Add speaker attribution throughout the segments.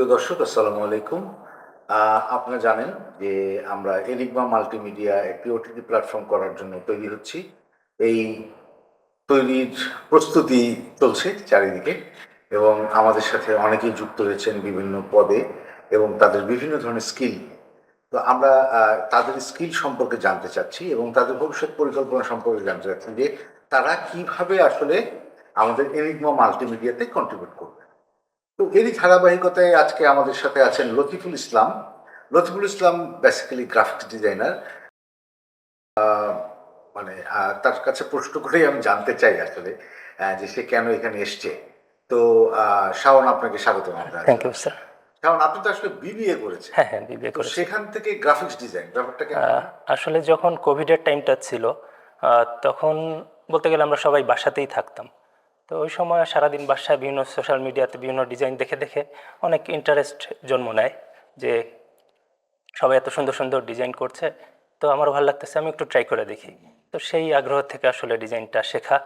Speaker 1: প্রিয় দর্শক, আসসালামু আলাইকুম। আপনারা জানেন যে আমরা এনিগমা মাল্টিমিডিয়া একটি ওটিটি প্ল্যাটফর্ম করার জন্য তৈরি হচ্ছি। এই তৈরির প্রস্তুতি চলছে চারিদিকে এবং আমাদের সাথে অনেকেই যুক্ত হয়েছেন বিভিন্ন পদে এবং তাদের বিভিন্ন ধরনের স্কিল তো আমরা তাদের স্কিল সম্পর্কে জানতে চাচ্ছি এবং তাদের ভবিষ্যৎ পরিকল্পনা সম্পর্কে জানতে চাচ্ছি যে তারা কীভাবে আসলে আমাদের এনিগমা মাল্টিমিডিয়াতে কন্ট্রিবিউট করবে। তো এরই ধারাবাহিকতায় আজকে আমাদের সাথে আছেন Latiful Islam. Latiful Islam basically graphics designer মানে তার কাছে প্রশ্ন করেই আমি জানতে চাই আসলে যে সে কেন এখানে এসছে। তো শাওন আপনাকে স্বাগত
Speaker 2: থ্যাংক ইউ স্যার
Speaker 1: শাওন আপনি তো আসলে বিবিএ করেছেন।
Speaker 2: হ্যাঁ হ্যাঁ বিবিএ করেছি।
Speaker 1: সেখান থেকে গ্রাফিক্স ডিজাইন
Speaker 2: ব্যাপারটাকে আসলে যখন কোভিডের টাইমটা ছিল তখন বলতে গেলে আমরা সবাই বাসাতেই থাকতাম। তো ওই সময় সারাদিন বাসায় বিভিন্ন সোশ্যাল মিডিয়াতে বিভিন্ন ডিজাইন দেখে দেখে অনেক ইন্টারেস্ট জন্ম নেয় যে সবাই এত সুন্দর সুন্দর ডিজাইন করছে। তো আমার ভালো লাগতেছে আমি একটু ট্রাই করে দেখি। তো সেই আগ্রহ থেকে আসলে ডিজাইনটা শেখা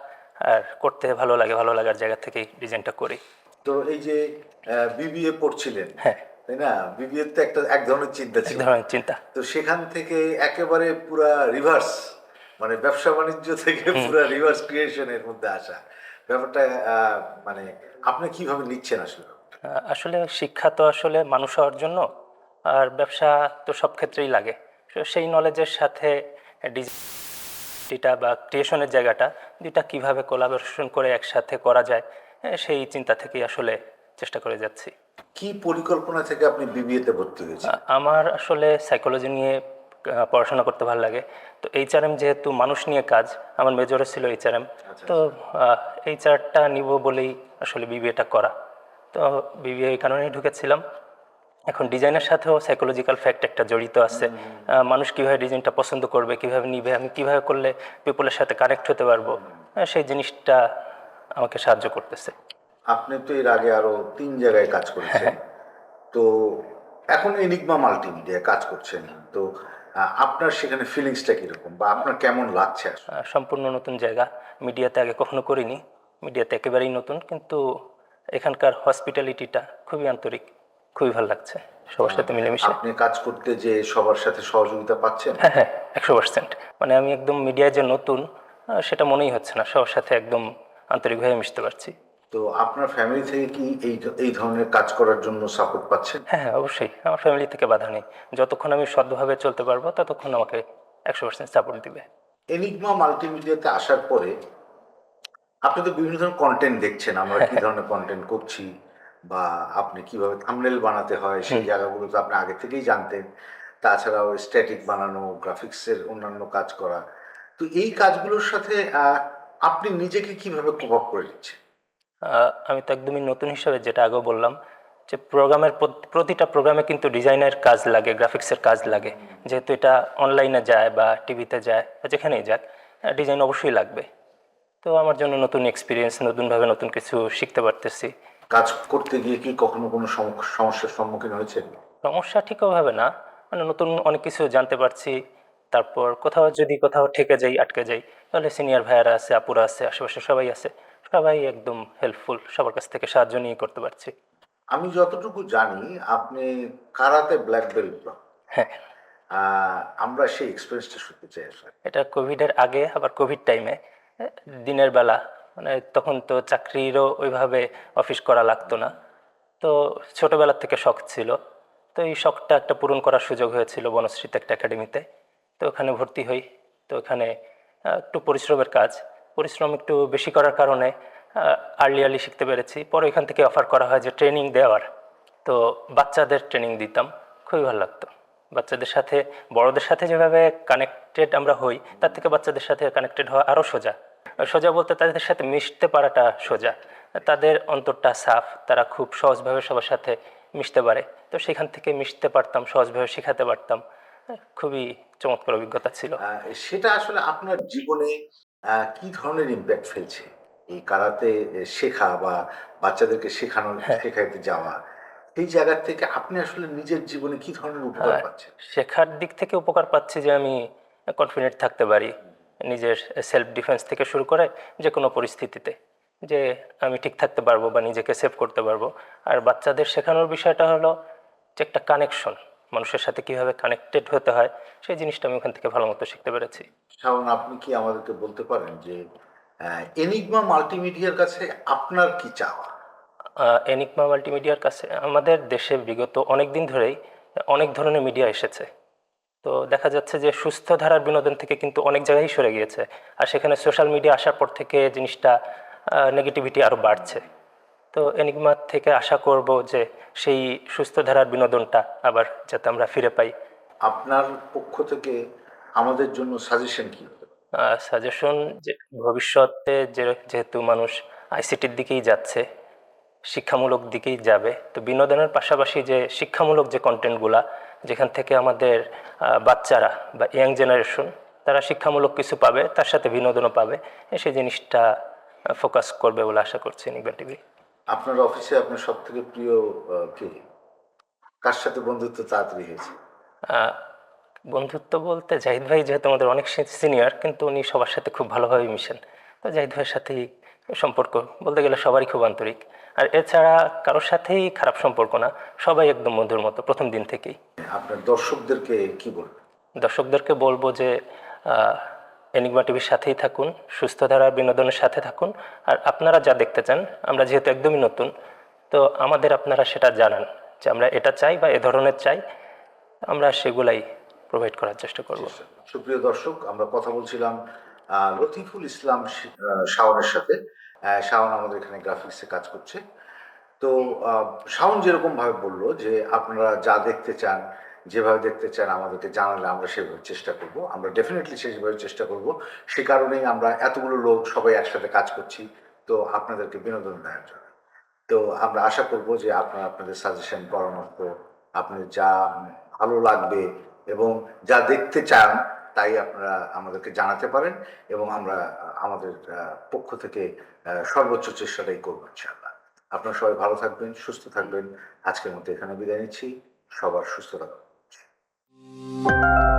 Speaker 2: আর করতে ভালো লাগে ভালো লাগার জায়গা থেকেই ডিজাইনটা করি।
Speaker 1: তো এই যে বিবিএ পড়ছিলেন
Speaker 2: হ্যাঁ।
Speaker 1: তাই না? বিবিএ তো একটা এক ধরনের চিন্তা ছিল।
Speaker 2: ধরনের চিন্তা।
Speaker 1: তো সেখান থেকে একেবারে পুরা রিভার্স মানে ব্যবসা বাণিজ্য থেকে পুরা রিভার্স ক্রিয়েশনের মধ্যে আসা। ব্যাপারটা মানে আপনি কীভাবে নিচ্ছেন আসলে?
Speaker 2: আসলে শিক্ষা তো আসলে মানুষ হওয়ার জন্য আর ব্যবসা তো সব ক্ষেত্রেই লাগে। সেই নলেজের সাথে ডিজিটা বা ক্রিয়েশনের জায়গাটা দুইটা কীভাবে কোলাবোরেশন করে একসাথে করা যায় সেই চিন্তা থেকেই আসলে চেষ্টা করে যাচ্ছি।
Speaker 1: কি পরিকল্পনা থেকে আপনি বিবিএ তে ভর্তি হয়েছেন?
Speaker 2: আমার আসলে সাইকোলজি নিয়ে পড়াশোনা করতে ভালো লাগে। তো এইচআরএম যেহেতু মানুষ নিয়ে কাজ আমার মেজরে ছিল এইচআরএম তো এইচআরটা নিব বলেই আসলে বিবিএটা করা। তো বিবিএ এই কারণেই ঢুকেছিলাম। এখন ডিজাইনের সাথেও সাইকোলজিক্যাল ফ্যাক্ট একটা জড়িত আছে। মানুষ কীভাবে ডিজাইনটা পছন্দ করবে কীভাবে নিবে আমি কীভাবে করলে পিপলের সাথে কানেক্ট হতে পারব আহ, সেই জিনিসটা আমাকে সাহায্য করতেছে।
Speaker 1: আপনি তো এর আগে আরও তিন জায়গায় কাজ করেছেন। তো এখন এনিগমা মাল্টিমিডিয়া কাজ করছেন। তো আপনার সেখানে ফিলিংসটা কীরকম বা আপনার কেমন লাগছে
Speaker 2: সম্পূর্ণ নতুন জায়গা। মিডিয়াতে আগে কখনো করিনি। মিডিয়াতে একেবারেই নতুন কিন্তু এখানকার হসপিটালিটিটা খুবই আন্তরিক খুবই ভালো লাগছে। সবার সাথে মিলেমিশে।
Speaker 1: আপনি কাজ করতে যে সবার সাথে সহযোগিতা পাচ্ছেন?
Speaker 2: হ্যাঁ হ্যাঁ একশো পার্সেন্ট মানে আমি একদম মিডিয়ায় যে নতুন সেটা মনেই হচ্ছে না। সবার সাথে একদম আন্তরিকভাবে মিশতে পারছি।
Speaker 1: তো আপনার ফ্যামিলি থেকে কি এই এই ধরনের কাজ করার জন্য সাপোর্ট পাচ্ছেন?
Speaker 2: হ্যাঁ হ্যাঁ অবশ্যই। আমার ফ্যামিলি থেকে বাধা নেই। যতক্ষণ আমি সদ্ভাবে চলতে পারব ততক্ষণ আমাকে একশো পার্সেন্ট সাপোর্ট দিবে।
Speaker 1: এনিগমা মাল্টিমিডিয়াতে আসার পরে আপনি তো বিভিন্ন ধরনের কন্টেন্ট দেখছেন আমরা কি ধরনের কন্টেন্ট করছি বা আপনি কীভাবে থাম্বনেল বানাতে হয় সেই জায়গাগুলো তো আপনি আগে থেকেই জানতেন। তাছাড়াও স্ট্যাটিক বানানো গ্রাফিক্সের অন্যান্য কাজ করা। তো এই কাজগুলোর সাথে আপনি নিজেকে কীভাবে কোপ আপ করে দিচ্ছেন?
Speaker 2: আমি তো একদমই নতুন হিসাবে যেটা আগেও বললাম যে প্রোগ্রামের প্রতিটা প্রোগ্রামে কিন্তু ডিজাইনের কাজ লাগে গ্রাফিক্সের কাজ লাগে। যেহেতু এটা অনলাইনে যায় বা টিভিতে যায় বা যেখানেই যাক ডিজাইন অবশ্যই লাগবে। তো আমার জন্য নতুন এক্সপিরিয়েন্স নতুনভাবে নতুন কিছু শিখতে পারতেছি।
Speaker 1: কাজ করতে গিয়ে কি কখনো কোনো সম- সমস্যার সম্মুখীন হয়েছেন?
Speaker 2: সমস্যা ঠিকভাবে না। মানে নতুন অনেক কিছু জানতে পারছি। তারপর কোথাও যদি কোথাও ঠেকে যাই আটকে যাই তাহলে সিনিয়র ভাইয়ারা আছে আপুরা আছে আশেপাশে সবাই আছে। সবাই একদম হেল্পফুল সবার কাছ থেকে সাহায্য নিয়ে করতে পারছি।
Speaker 1: আমি যতটুকু জানি আপনি কারাতে ব্ল্যাক বেল্ট
Speaker 2: হ্যাঁ।
Speaker 1: আমরা সেই এক্সপিরিয়েন্সটা শুনতে চাই
Speaker 2: এটা কোভিডের আগে আবার কোভিড টাইমে দিনের বেলা মানে তখন তো চাকরিরও ওইভাবে অফিস করা লাগতো না। তো ছোটোবেলার থেকে শখ ছিল। তো এই শখটা একটা পূরণ করার সুযোগ হয়েছিল বনশ্রীতে একটা একাডেমিতে তো ওখানে ভর্তি হই। তো ওখানে একটু পরিশ্রমের কাজ। পরিশ্রম একটু বেশি করার কারণে আর্লি আর্লি শিখতে পেরেছি। পরে এখান থেকে অফার করা হয় যে ট্রেনিং দেওয়ার। তো বাচ্চাদের ট্রেনিং দিতাম। খুবই ভালো লাগতো। বাচ্চাদের সাথে, বড়দের সাথে যেভাবে কানেক্টেড আমরা হই, তার থেকে বাচ্চাদের সাথে কানেক্টেড হওয়া আরও সোজা। সোজা বলতে তাদের সাথে মিশতে পারাটা সোজা। তাদের অন্তরটা সাফ তারা খুব সহজভাবে সবার সাথে মিশতে পারে। তো সেখান থেকে মিশতে পারতাম, সহজভাবে শেখাতে পারতাম। খুবই চমৎকার অভিজ্ঞতা ছিল।
Speaker 1: সেটা আসলে আপনার জীবনে কি ধরনের ইম্প্যাক্ট ফেলছে? এই কারাতে শেখা বা বাচ্চাদেরকে শেখানো শেখাইতে যাওয়া এই জায়গার থেকে আপনি আসলে নিজের জীবনে কি ধরনের উপকার
Speaker 2: হ্যাঁ।
Speaker 1: পাচ্ছেন?
Speaker 2: শেখার দিক থেকে উপকার পাচ্ছি যে আমি কনফিডেন্ট থাকতে পারি নিজের সেলফ ডিফেন্স থেকে শুরু করে যে কোনো পরিস্থিতিতে যে আমি ঠিক থাকতে পারব বা নিজেকে সেভ করতে পারব। আর বাচ্চাদের শেখানোর বিষয়টা হলো যে একটা কানেকশন মানুষের সাথে কীভাবে কানেক্টেড হতে হয় সেই জিনিসটা আমি ওখান থেকে ভালো মতো শিখতে পেরেছি।
Speaker 1: শাওন আপনি কি আমাদেরকে বলতে পারেন যে এনিগমা মাল্টিমিডিয়ার কাছে আপনার কি চাওয়া?
Speaker 2: এনিকমা মাল্টিমিডিয়ার কাছে আমাদের দেশে বিগত অনেক দিন ধরেই অনেক ধরনের মিডিয়া এসেছে। তো দেখা যাচ্ছে যে সুস্থ ধারার বিনোদন থেকে কিন্তু অনেক জায়গায় সরে গিয়েছে। আর সেখানে সোশ্যাল মিডিয়া আসার পর থেকে জিনিসটা নেগেটিভিটি আরও বাড়ছে। তো এনিগমা থেকে আশা করব যে সেই সুস্থ ধারার বিনোদনটা আবার যাতে আমরা ফিরে পাই।
Speaker 1: আপনার পক্ষ থেকে আমাদের জন্য সাজেশন কি
Speaker 2: সাজেশন যে ভবিষ্যতে যে যেহেতু মানুষ আইসিটির দিকেই যাচ্ছে শিক্ষামূলক দিকেই যাবে তো বিনোদনের পাশাপাশি যে শিক্ষামূলক যে কন্টেন্টগুলা যেখান থেকে আমাদের বাচ্চারা বা ইয়াং জেনারেশন তারা শিক্ষামূলক কিছু পাবে তার সাথে বিনোদনও পাবে সেই জিনিসটা ফোকাস করবে বলে আশা করছি নিগবা টিভি।
Speaker 1: আপনার অফিসে আপনার সব থেকে প্রিয় কে? কার সাথে বন্ধুত্ব তাড়াতাড়ি হয়েছে?
Speaker 2: বন্ধুত্ব বলতে জাহিদ ভাই যেহেতু আমাদের অনেক সিনিয়র কিন্তু উনি সবার সাথে খুব ভালোভাবে মিশেন। তো জাহিদ ভাইয়ের সাথেই সম্পর্ক বলতে গেলে সবারই খুব আন্তরিক। আর এছাড়া কারোর সাথেই খারাপ সম্পর্ক না সবাই একদম বন্ধুর মতো প্রথম দিন থেকেই।
Speaker 1: আপনার দর্শকদেরকে কি বলবেন?
Speaker 2: দর্শকদেরকে বলব যে এনিগমা টিভির সাথেই থাকুন সুস্থ ধারার বিনোদনের সাথে থাকুন। আর আপনারা যা দেখতে চান, আমরা যেহেতু একদমই নতুন, তো আমাদের আপনারা সেটা জানান যে আমরা এটা চাই বা এ ধরনের চাই, আমরা সেগুলাই প্রোভাইড করার চেষ্টা করব।
Speaker 1: সুপ্রিয় দর্শক, আমরা কথা বলছিলাম লতিফুল ইসলাম শাওনের সাথে। শাওন আমাদের এখানে গ্রাফিক্সে কাজ করছে। তো শাওন যেরকম ভাবে বলল যে আপনারা যা দেখতে চান যেভাবে দেখতে চান আমাদেরকে জানালে আমরা সেভাবে চেষ্টা করব। আমরা ডেফিনেটলি সেভাবে চেষ্টা করব। সে কারণেই আমরা এতগুলো লোক সবাই একসাথে কাজ করছি। তো আপনাদেরকে বিনোদন দেওয়ার জন্য। তো আমরা আশা করব যে আপনারা আপনাদের সাজেশন পরামর্শ আপনাদের যা ভালো লাগবে এবং যা দেখতে চান তাই আপনারা আমাদেরকে জানাতে পারেন এবং আমরা, আমাদের পক্ষ থেকে সর্বোচ্চ চেষ্টাটাই করব ইনশাআল্লাহ। আপনারা সবাই ভালো থাকবেন, সুস্থ থাকবেন। আজকের মতো এখানে বিদায় নিচ্ছি। সবার সুস্থ Música